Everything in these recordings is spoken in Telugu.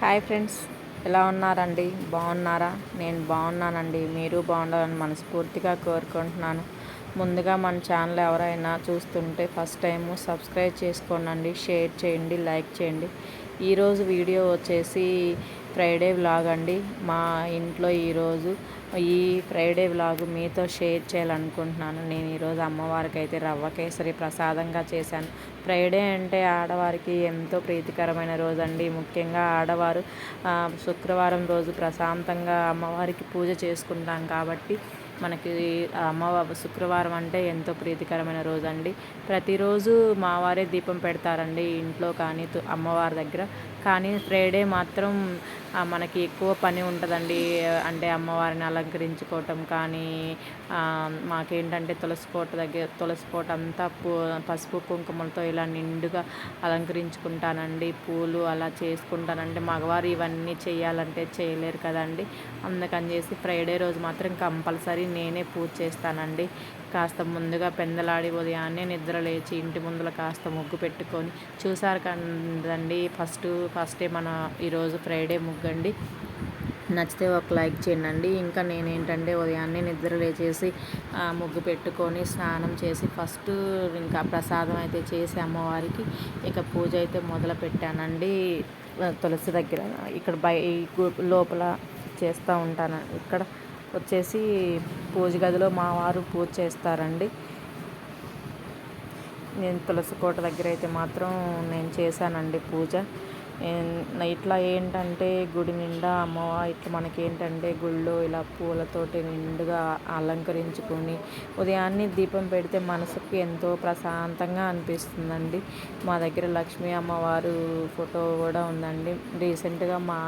హాయ్ ఫ్రెండ్స్ ఎలా ఉన్నారండి? బాగున్నారా? నేను బాగున్నానండి. మీరు బాగుండాలని మనస్ఫూర్తిగా కోరుకుంటున్నాను. ముందుగా మన ఛానల్ ఎవరైనా చూస్తుంటే ఫస్ట్ టైము సబ్స్క్రైబ్ చేసుకోనండి షేర్ చేయండి లైక్ చేయండి. ఈరోజు వీడియో వచ్చేసి ఫ్రైడే వ్లాగ్ అండి. మా ఇంట్లో ఈరోజు ఈ ఫ్రైడే వ్లాగ్ మీతో షేర్ చేయాలనుకుంటున్నాను. నేను ఈరోజు అమ్మవారికి అయితే రవ్వ కేసరి ప్రసాదంగా చేశాను. ఫ్రైడే అంటే ఆడవారికి ఎంతో ప్రీతికరమైన రోజు అండి ముఖ్యంగా ఆడవారు శుక్రవారం రోజు ప్రశాంతంగా అమ్మవారికి పూజ చేసుకుంటాం కాబట్టి మనకి అమ్మవారు శుక్రవారం అంటే ఎంతో ప్రీతికరమైన రోజు అండి ప్రతిరోజు మావారే దీపం పెడతారండి ఇంట్లో కానీ అమ్మవారి దగ్గర. కానీ ఫ్రైడే మాత్రం మనకి ఎక్కువ పని ఉంటుందండి. అంటే అమ్మవారిని అలంకరించుకోవటం కానీ మాకేంటంటే తులసి కోట దగ్గర తులసి కోట అంతా పూ పసుపు కుంకుమలతో ఇలా నిండుగా అలంకరించుకుంటానండి. పూలు అలా చేసుకుంటానండి. మగవారు ఇవన్నీ చేయాలంటే చేయలేరు కదండి. అందుకని చేసి ఫ్రైడే రోజు మాత్రం కంపల్సరీ నేనే పూజ చేస్తానండి. కాస్త ముందుగా పెందలాడి ఉదయాన్నే నిద్ర లేచి ఇంటి ముందర కాస్త ముగ్గు పెట్టుకొని చూసారు కదండి ఫస్ట్ ఫస్టే మన ఈరోజు ఫ్రైడే ముగ్గు అండి నచ్చితే ఒక లైక్ చేయండి ఇంకా నేనేంటంటే ఉదయాన్నే నిద్ర లేచేసి ముగ్గు పెట్టుకొని స్నానం చేసి ఫస్ట్ ఇంకా ప్రసాదం అయితే చేసి అమ్మవారికి ఇక పూజ అయితే మొదలు పెట్టానండి. తులసి దగ్గర ఇక్కడ బయ లోపల చేస్తూ ఉంటాను ఇక్కడ. వచ్చేసి పూజ గదిలో మా వారు పూజ చేస్తారండి. నేను తులసి కోట దగ్గర అయితే మాత్రం నేను చేశానండి పూజ. ఇట్లా ఏంటంటే గుడి నిండా అమ్మవారు ఇట్లా మనకేంటంటే గుళ్ళో ఇలా పూలతోటి నిండుగా అలంకరించుకొని ఉదయాన్నే దీపం పెడితే మనసుకి ఎంతో ప్రశాంతంగా అనిపిస్తుందండి. మా దగ్గర లక్ష్మీ అమ్మవారు ఫోటో కూడా ఉందండి. రీసెంట్గా మా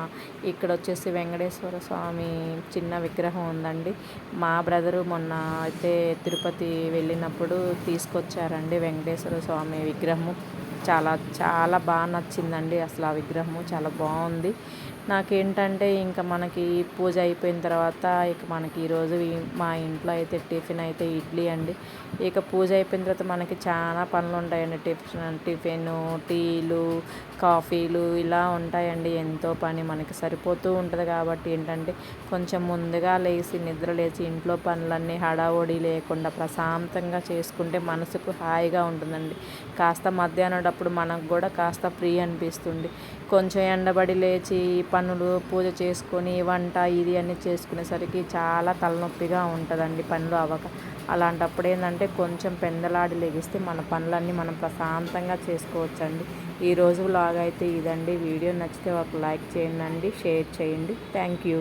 ఇక్కడ వచ్చేసి వెంకటేశ్వర స్వామి చిన్న విగ్రహం ఉందండి. మా బ్రదరు మొన్న అయితే తిరుపతి వెళ్ళినప్పుడు తీసుకొచ్చారండి వెంకటేశ్వర స్వామి విగ్రహము. చాలా చాలా బాగా నచ్చిందండి అసలు ఆ విగ్రహము. చాలా బాగుంది. నాకేంటంటే ఇంకా మనకి పూజ అయిపోయిన తర్వాత ఇక మనకి ఈరోజు మా ఇంట్లో అయితే టిఫిన్ అయితే ఇడ్లీ అండి. ఇక పూజ అయిపోయిన తర్వాత మనకి చాలా పనులు ఉంటాయండి. టిఫిన్ టిఫిన్ టీలు కాఫీలు ఇలా ఉంటాయండి. ఎంతో పని మనకి సరిపోతూ ఉంటుంది కాబట్టి ఏంటంటే కొంచెం ముందుగా లేచి నిద్ర లేచి ఇంట్లో పనులన్నీ హడావుడి లేకుండా ప్రశాంతంగా చేసుకుంటే మనసుకు హాయిగా ఉంటుందండి. కాస్త మధ్యాహ్నం మనకు కూడా కాస్త ఫ్రీ అనిపిస్తుంది. కొంచెం ఎండబడి లేచి పనులు పూజ చేసుకొని వంట ఇది అన్నీ చేసుకునేసరికి చాలా తలనొప్పిగా ఉంటుందండి పనులు అవ్వక. అలాంటప్పుడు ఏంటంటే కొంచెం పెందలాడి లెగిస్తే మన పనులన్నీ మనం ప్రశాంతంగా చేసుకోవచ్చండి. ఈ రోజు లాగా అయితే ఇదండి. వీడియో నచ్చితే ఒక లైక్ చేయండి షేర్ చేయండి. Thank you.